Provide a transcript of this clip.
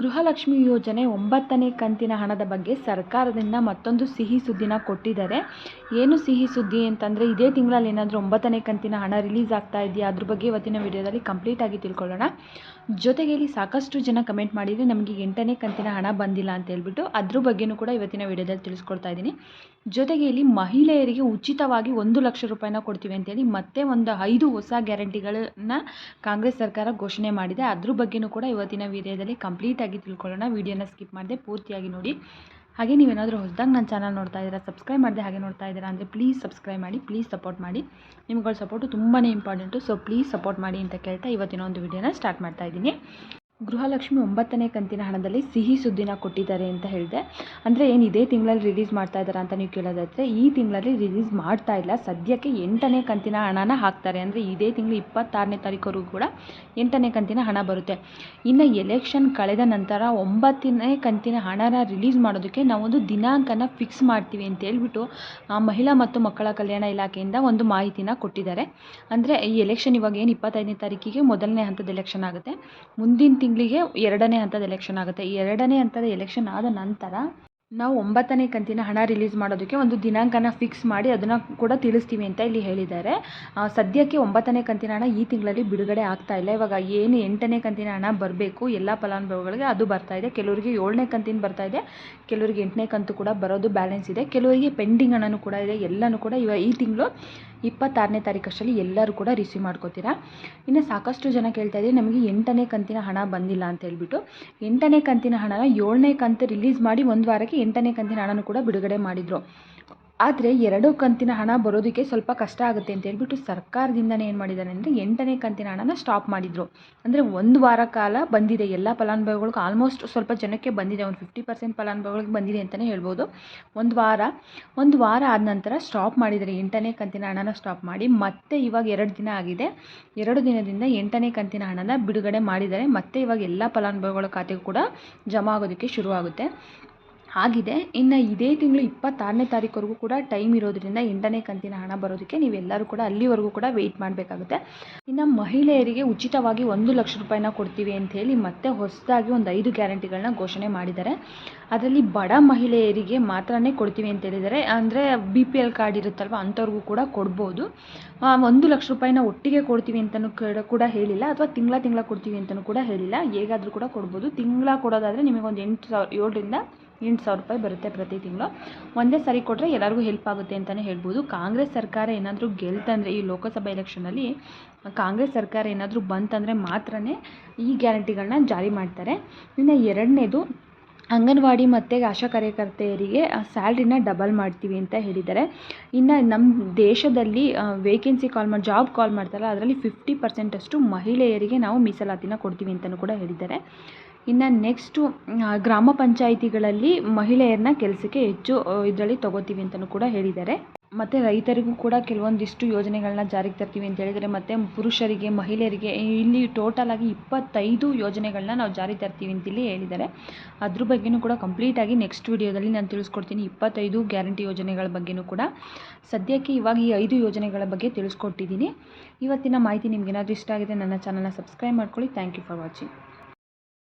ಗೃಹಲಕ್ಷ್ಮಿ ಯೋಜನೆ ಒಂಬತ್ತನೇ ಕಂತಿನ ಹಣದ ಬಗ್ಗೆ ಸರ್ಕಾರದಿಂದ ಮತ್ತೊಂದು ಸಿಹಿ ಸುದ್ದಿನ ಕೊಟ್ಟಿದ್ದಾರೆ. ಏನು ಸಿಹಿ ಸುದ್ದಿ ಅಂತಂದರೆ ಇದೇ ತಿಂಗಳಲ್ಲಿ ಏನಾದರೂ ಒಂಬತ್ತನೇ ಕಂತಿನ ಹಣ ರಿಲೀಸ್ ಆಗ್ತಾ ಇದೆಯಾ? ಅದ್ರ ಬಗ್ಗೆ ಇವತ್ತಿನ ವಿಡಿಯೋದಲ್ಲಿ ಕಂಪ್ಲೀಟಾಗಿ ತಿಳ್ಕೊಳ್ಳೋಣ. ಜೊತೆಗೆ ಇಲ್ಲಿ ಸಾಕಷ್ಟು ಜನ ಕಮೆಂಟ್ ಮಾಡಿದರೆ ನಮಗೆ ಎಂಟನೇ ಕಂತಿನ ಹಣ ಬಂದಿಲ್ಲ ಅಂತ ಹೇಳ್ಬಿಟ್ಟು ಅದ್ರ ಬಗ್ಗೆಯೂ ಕೂಡ ಇವತ್ತಿನ ವಿಡಿಯೋದಲ್ಲಿ ತಿಳಿಸ್ಕೊಡ್ತಾ ಇದ್ದೀನಿ. ಜೊತೆಗೆ ಇಲ್ಲಿ ಮಹಿಳೆಯರಿಗೆ ಉಚಿತವಾಗಿ ಒಂದು ಲಕ್ಷ ರೂಪಾಯಿನ ಕೊಡ್ತೀವಿ ಅಂತೇಳಿ ಮತ್ತೆ ಒಂದು ಐದು ಹೊಸ ಗ್ಯಾರಂಟಿಗಳನ್ನ ಕಾಂಗ್ರೆಸ್ ಸರ್ಕಾರ ಘೋಷಣೆ ಮಾಡಿದೆ. ಅದ್ರ ಬಗ್ಗೆಯೂ ಕೂಡ ಇವತ್ತಿನ ವಿಡಿಯೋದಲ್ಲಿ ಕಂಪ್ಲೀಟಾಗಿ ತಿಳ್ಕೊಳ್ಳೋಣ. ವೀಡಿಯೋನ ಸ್ಕಿಪ್ ಮಾಡದೆ ಪೂರ್ತಿಯಾಗಿ ನೋಡಿ. ಹಾಗೆ ನೀವೇನಾದರೂ ಹೊಸದಾಗಿ ನನ್ನ ಚಾನಲ್ ನೋಡ್ತಾ ಇದ್ದೀರಾ ಸಬ್ಸ್ಕ್ರೈಬ್ ಮಾಡಿದೆ ಹಾಗೆ ನೋಡ್ತಾ ಇದ್ದೀರಾ ಅಂದರೆ ಪ್ಲೀಸ್ ಸಬ್ಸ್ಕ್ರೈಬ್ ಮಾಡಿ ಪ್ಲೀಸ್ ಸಪೋರ್ಟ್ ಮಾಡಿ. ನಿಮ್ಗಳ ಸಪೋರ್ಟು ತುಂಬಾ ಇಂಪಾರ್ಟೆಂಟು ಸೊ ಪ್ಲೀಸ್ ಸಪೋರ್ಟ್ ಮಾಡಿ ಅಂತ ಕೇಳ್ತಾ ಇವತ್ತಿನ ಒಂದು ವಿಡಿಯೋನ ಸ್ಟಾರ್ಟ್ ಮಾಡ್ತಾ ಇದ್ದೀನಿ. ಗೃಹಲಕ್ಷ್ಮಿ ಒಂಬತ್ತನೇ ಕಂತಿನ ಹಣದಲ್ಲಿ ಸಿಹಿ ಸುದ್ದಿನ ಕೊಟ್ಟಿದ್ದಾರೆ ಅಂತ ಹೇಳಿದೆ. ಅಂದರೆ ಏನು ಇದೇ ತಿಂಗಳಲ್ಲಿ ರಿಲೀಸ್ ಮಾಡ್ತಾ ಇದ್ದಾರೆ ಅಂತ ನೀವು ಕೇಳೋದಾದರೆ, ಈ ತಿಂಗಳಲ್ಲಿ ರಿಲೀಸ್ ಮಾಡ್ತಾ ಇಲ್ಲ. ಸದ್ಯಕ್ಕೆ ಎಂಟನೇ ಕಂತಿನ ಹಣನ ಹಾಕ್ತಾರೆ. ಅಂದರೆ ಇದೇ ತಿಂಗಳು ಇಪ್ಪತ್ತಾರನೇ ತಾರೀಕವರೆಗೂ ಕೂಡ ಎಂಟನೇ ಕಂತಿನ ಹಣ ಬರುತ್ತೆ. ಇನ್ನು ಎಲೆಕ್ಷನ್ ಕಳೆದ ನಂತರ ಒಂಬತ್ತನೇ ಕಂತಿನ ಹಣನ ರಿಲೀಸ್ ಮಾಡೋದಕ್ಕೆ ನಾವೊಂದು ದಿನಾಂಕನ ಫಿಕ್ಸ್ ಮಾಡ್ತೀವಿ ಅಂತ ಹೇಳ್ಬಿಟ್ಟು ಮಹಿಳಾ ಮತ್ತು ಮಕ್ಕಳ ಕಲ್ಯಾಣ ಇಲಾಖೆಯಿಂದ ಒಂದು ಮಾಹಿತಿನ ಕೊಟ್ಟಿದ್ದಾರೆ. ಅಂದರೆ ಈ ಎಲೆಕ್ಷನ್ ಇವಾಗ ಏನು ಇಪ್ಪತ್ತೈದನೇ ತಾರೀಕಿಗೆ ಮೊದಲನೇ ಹಂತದ ಎಲೆಕ್ಷನ್ ಆಗುತ್ತೆ. ಮುಂದಿನ ತಿಂಗಳಿಗೆ ಎರಡನೇ ಹಂತದ ಎಲೆಕ್ಷನ್ ಆಗುತ್ತೆ. ಈ ಎರಡನೇ ಹಂತದ ಎಲೆಕ್ಷನ್ ಆದ ನಂತರ ನಾವು ಒಂಬತ್ತನೇ ಕಂತಿನ ಹಣ ರಿಲೀಸ್ ಮಾಡೋದಕ್ಕೆ ಒಂದು ದಿನಾಂಕನ ಫಿಕ್ಸ್ ಮಾಡಿ ಅದನ್ನು ಕೂಡ ತಿಳಿಸ್ತೀವಿ ಅಂತ ಇಲ್ಲಿ ಹೇಳಿದ್ದಾರೆ. ಸದ್ಯಕ್ಕೆ ಒಂಬತ್ತನೇ ಕಂತಿನ ಹಣ ಈ ತಿಂಗಳಲ್ಲಿ ಬಿಡುಗಡೆ ಆಗ್ತಾ ಇಲ್ಲ. ಇವಾಗ ಏನು ಎಂಟನೇ ಕಂತಿನ ಹಣ ಬರಬೇಕು, ಎಲ್ಲ ಫಲಾನುಭವಿಗಳಿಗೆ ಅದು ಬರ್ತಾ ಇದೆ. ಕೆಲವರಿಗೆ ಏಳನೇ ಕಂತಿನ ಬರ್ತಾ ಇದೆ, ಕೆಲವರಿಗೆ ಎಂಟನೇ ಕಂತು ಕೂಡ ಬರೋದು ಬ್ಯಾಲೆನ್ಸ್ ಇದೆ. ಕೆಲವರಿಗೆ ಪೆಂಡಿಂಗ್ ಹಣನೂ ಕೂಡ ಇದೆ. ಎಲ್ಲನೂ ಕೂಡ ಇವಾಗ ಈ ತಿಂಗಳು ಇಪ್ಪತ್ತಾರನೇ ತಾರೀಕಷ್ಟರಲ್ಲಿ ಎಲ್ಲರೂ ಕೂಡ ರಿಸೀವ್ ಮಾಡ್ಕೋತೀರಾ? ಇನ್ನು ಸಾಕಷ್ಟು ಜನ ಕೇಳ್ತಾ ಇದ್ದೀವಿ ನಮಗೆ ಎಂಟನೇ ಕಂತಿನ ಹಣ ಬಂದಿಲ್ಲ ಅಂತ ಹೇಳ್ಬಿಟ್ಟು, ಎಂಟನೇ ಕಂತಿನ ಹಣನ ಏಳನೇ ಕಂತು ರಿಲೀಸ್ ಮಾಡಿ ಒಂದು ವಾರಕ್ಕೆ ಎಂಟನೇ ಕಂತಿನ ಹಣನೂ ಕೂಡ ಬಿಡುಗಡೆ ಮಾಡಿದರು. ಆದರೆ ಎರಡು ಕಂತಿನ ಹಣ ಬರೋದಕ್ಕೆ ಸ್ವಲ್ಪ ಕಷ್ಟ ಆಗುತ್ತೆ ಅಂತ ಹೇಳ್ಬಿಟ್ಟು ಸರ್ಕಾರದಿಂದನೇ ಏನು ಮಾಡಿದ್ದಾರೆ ಅಂದರೆ ಎಂಟನೇ ಕಂತಿನ ಹಣನ ಸ್ಟಾಪ್ ಮಾಡಿದರು. ಅಂದರೆ ಒಂದು ವಾರ ಕಾಲ ಬಂದಿದೆ, ಎಲ್ಲ ಫಲಾನುಭವಿಗಳಿಗೆ ಆಲ್ಮೋಸ್ಟ್ ಸ್ವಲ್ಪ ಜನಕ್ಕೆ ಬಂದಿದೆ, ಒಂದು ಫಿಫ್ಟಿ ಪರ್ಸೆಂಟ್ ಫಲಾನುಭವಿಗಳಿಗೆ ಬಂದಿದೆ ಅಂತಲೇ ಹೇಳ್ಬೋದು. ಒಂದು ವಾರ ಒಂದು ವಾರ ಆದ ನಂತರ ಸ್ಟಾಪ್ ಮಾಡಿದರೆ ಎಂಟನೇ ಕಂತಿನ ಹಣನ ಸ್ಟಾಪ್ ಮಾಡಿ, ಮತ್ತೆ ಇವಾಗ ಎರಡು ದಿನ ಆಗಿದೆ. ಎರಡು ದಿನದಿಂದ ಎಂಟನೇ ಕಂತಿನ ಹಣನ ಬಿಡುಗಡೆ ಮಾಡಿದ್ದಾರೆ, ಮತ್ತೆ ಇವಾಗ ಎಲ್ಲ ಫಲಾನುಭವಿಗಳ ಖಾತೆಗೂ ಕೂಡ ಜಮಾ ಆಗೋದಕ್ಕೆ ಶುರುವಾಗುತ್ತೆ. ಆಗಿದೆ. ಇನ್ನು ಇದೇ ತಿಂಗಳು ಇಪ್ಪತ್ತಾರನೇ ತಾರೀಕುವರೆಗೂ ಕೂಡ ಟೈಮ್ ಇರೋದ್ರಿಂದ ಎಂಟನೇ ಕಂತಿನ ಹಣ ಬರೋದಕ್ಕೆ ನೀವೆಲ್ಲರೂ ಕೂಡ ಅಲ್ಲಿವರೆಗೂ ಕೂಡ ವೆಯ್ಟ್ ಮಾಡಬೇಕಾಗುತ್ತೆ. ಇನ್ನು ಮಹಿಳೆಯರಿಗೆ ಉಚಿತವಾಗಿ ಒಂದು ಲಕ್ಷ ರೂಪಾಯಿನ ಕೊಡ್ತೀವಿ ಅಂತ ಹೇಳಿ ಮತ್ತೆ ಹೊಸದಾಗಿ ಒಂದು ಐದು ಗ್ಯಾರಂಟಿಗಳನ್ನ ಘೋಷಣೆ ಮಾಡಿದ್ದಾರೆ. ಅದರಲ್ಲಿ ಬಡ ಮಹಿಳೆಯರಿಗೆ ಮಾತ್ರನೇ ಕೊಡ್ತೀವಿ ಅಂತ ಹೇಳಿದ್ದಾರೆ. ಅಂದರೆ ಬಿ ಪಿ ಎಲ್ ಕಾರ್ಡ್ ಇರುತ್ತಲ್ವ, ಅಂಥವ್ರಿಗೂ ಕೂಡ ಕೊಡ್ಬೋದು. ಒಂದು ಲಕ್ಷ ರೂಪಾಯಿನ ಒಟ್ಟಿಗೆ ಕೊಡ್ತೀವಿ ಅಂತಲೂ ಕೂಡ ಹೇಳಿಲ್ಲ. ಅಥವಾ ತಿಂಗಳ ತಿಂಗಳ ಕೊಡ್ತೀವಿ ಅಂತಲೂ ಕೂಡ ಹೇಳಿಲ್ಲ. ಹೇಗಾದರೂ ಕೂಡ ಕೊಡ್ಬೋದು. ತಿಂಗಳ ಕೊಡೋದಾದರೆ ನಿಮಗೊಂದು ಎಂಟು ಸಾವಿರ, ಏಳರಿಂದ ಎಂಟು ಸಾವಿರ ರೂಪಾಯಿ ಬರುತ್ತೆ ಪ್ರತಿ ತಿಂಗಳು. ಒಂದೇ ಸರಿ ಕೊಟ್ಟರೆ ಎಲ್ಲರಿಗೂ ಹೆಲ್ಪ್ ಆಗುತ್ತೆ ಅಂತಲೇ ಹೇಳ್ಬೋದು. ಕಾಂಗ್ರೆಸ್ ಸರ್ಕಾರ ಏನಾದರೂ ಗೆಲ್ತಂದರೆ ಈ ಲೋಕಸಭಾ ಎಲೆಕ್ಷನಲ್ಲಿ ಕಾಂಗ್ರೆಸ್ ಸರ್ಕಾರ ಏನಾದರೂ ಬಂತಂದರೆ ಮಾತ್ರ ಈ ಗ್ಯಾರಂಟಿಗಳನ್ನ ಜಾರಿ ಮಾಡ್ತಾರೆ. ಇನ್ನು ಎರಡನೇದು, ಅಂಗನವಾಡಿ ಮತ್ತು ಆಶಾ ಕಾರ್ಯಕರ್ತೆಯರಿಗೆ ಸ್ಯಾಲ್ರಿನ ಡಬಲ್ ಮಾಡ್ತೀವಿ ಅಂತ ಹೇಳಿದ್ದಾರೆ. ಇನ್ನು ನಮ್ಮ ದೇಶದಲ್ಲಿ ವೇಕೆನ್ಸಿ ಕಾಲ್ ಮಾಡಿ ಜಾಬ್ ಕಾಲ್ ಮಾಡ್ತಾರಲ್ಲ, ಅದರಲ್ಲಿ ಫಿಫ್ಟಿ ಪರ್ಸೆಂಟಷ್ಟು ಮಹಿಳೆಯರಿಗೆ ನಾವು ಮೀಸಲಾತಿನ ಕೊಡ್ತೀವಿ ಅಂತಲೂ ಕೂಡ ಹೇಳಿದ್ದಾರೆ. ಇನ್ನು ನೆಕ್ಸ್ಟು ಗ್ರಾಮ ಪಂಚಾಯಿತಿಗಳಲ್ಲಿ ಮಹಿಳೆಯರನ್ನ ಕೆಲಸಕ್ಕೆ ಹೆಚ್ಚು ಇದರಲ್ಲಿ ತೊಗೋತೀವಿ ಅಂತಲೂ ಕೂಡ ಹೇಳಿದ್ದಾರೆ. ಮತ್ತು ರೈತರಿಗೂ ಕೂಡ ಕೆಲವೊಂದಿಷ್ಟು ಯೋಜನೆಗಳನ್ನ ಜಾರಿಗೆ ತರ್ತೀವಿ ಅಂತ ಹೇಳಿದರೆ, ಮತ್ತು ಪುರುಷರಿಗೆ, ಮಹಿಳೆಯರಿಗೆ ಇಲ್ಲಿ ಟೋಟಲಾಗಿ ಇಪ್ಪತ್ತೈದು ಯೋಜನೆಗಳನ್ನ ನಾವು ಜಾರಿಗೆ ತರ್ತೀವಿ ಇಲ್ಲಿ ಹೇಳಿದ್ದಾರೆ. ಅದ್ರ ಬಗ್ಗೆಯೂ ಕೂಡ ಕಂಪ್ಲೀಟಾಗಿ ನೆಕ್ಸ್ಟ್ ವಿಡಿಯೋದಲ್ಲಿ ನಾನು ತಿಳಿಸ್ಕೊಡ್ತೀನಿ. ಇಪ್ಪತ್ತೈದು ಗ್ಯಾರಂಟಿ ಯೋಜನೆಗಳ ಬಗ್ಗೆಯೂ ಕೂಡ. ಸದ್ಯಕ್ಕೆ ಇವಾಗ ಈ ಐದು ಯೋಜನೆಗಳ ಬಗ್ಗೆ ತಿಳಿಸ್ಕೊಟ್ಟಿದ್ದೀನಿ. ಇವತ್ತಿನ ಮಾಹಿತಿ ನಿಮ್ಗೆ ಏನಾದರೂ ಇಷ್ಟ ಆಗಿದೆ ನನ್ನ ಚಾನಲ್ನ ಸಬ್ಸ್ಕ್ರೈಬ್ ಮಾಡ್ಕೊಳ್ಳಿ. Thank you for watching